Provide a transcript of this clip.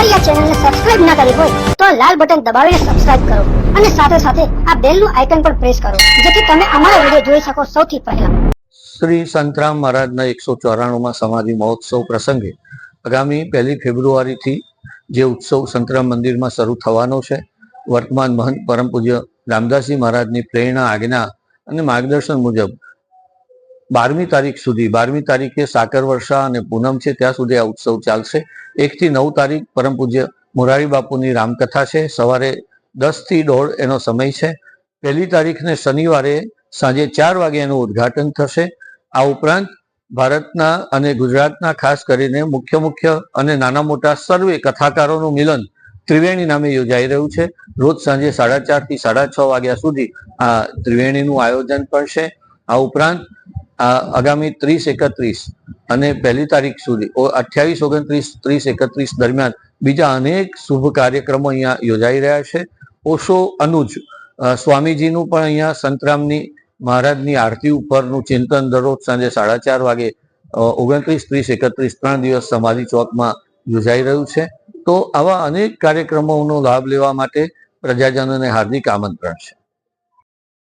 અમારી આ ચેનલને સબસ્ક્રાઇબ ના કરી હોય, તો આ લાલ બટન દબાવીને સબસ્ક્રાઇબ કરો અને સાથે સાથે આ બેલનું આઇકન પણ પ્રેસ કરો, જેથી તમે અમારા વીડિયો જોઈ શકો સૌથી પહેલા. શ્રી સંતરામ મહારાજના એકસો ચોરાણુંમાં સમાધિ મહોત્સવ પ્રસંગે આગામી પહેલી ફેબ્રુઆરીથી જે ઉત્સવ સંતરામ મંદિરમાં શરૂ થવાનો છે, વર્તમાન મહંત પરમ પૂજ્ય રામદાસજી મહારાજની પ્રેરણા, આજ્ઞા અને માર્ગદર્શન મુજબ બારમી તારીખ સુધી, બારમી તારીખે સાકર વર્ષા અને પૂનમ છે, ત્યાં સુધી આ ઉત્સવ ચાલશે. એકથી નવ તારીખ પરમ પૂજ્ય મોરારી બાપુની રામકથા છે. સવારે દસથી દોઢ એનો સમય છે. પહેલી તારીખને શનિવારે સાંજે ચાર વાગે એનું ઉદ્ઘાટન થશે. આ ઉપરાંત ભારતના અને ગુજરાતના ખાસ કરીને મુખ્ય મુખ્ય અને નાના મોટા સર્વે કથાકારોનું મિલન ત્રિવેણી નામે યોજાઈ રહ્યું છે. રોજ સાંજે સાડા ચારથી સાડા છ વાગ્યા સુધી આ ત્રિવેણીનું આયોજન પણ છે. આ ઉપરાંત આગામી ત્રીસ એકત્રીસ અને પહેલી તારીખ સુધી અઠ્યાવીસ, ઓગણત્રીસ, ત્રીસ, એકત્રીસ દરમિયાન બીજા અનેક શુભ કાર્યક્રમો અહીંયા યોજાઈ રહ્યા છે. ઓશો અનુજ સ્વામીજીનું પણ અહીંયા સંતરામની મહારાજની આરતી ઉપરનું ચિંતન દરરોજ સાંજે સાડા ચાર વાગે ઓગણત્રીસ, ત્રીસ, એકત્રીસ, ત્રણ દિવસ સમાધિ ચોકમાં યોજાઈ રહ્યું છે. તો આવા અનેક કાર્યક્રમોનો લાભ લેવા માટે પ્રજાજનોને હાર્દિક આમંત્રણ છે.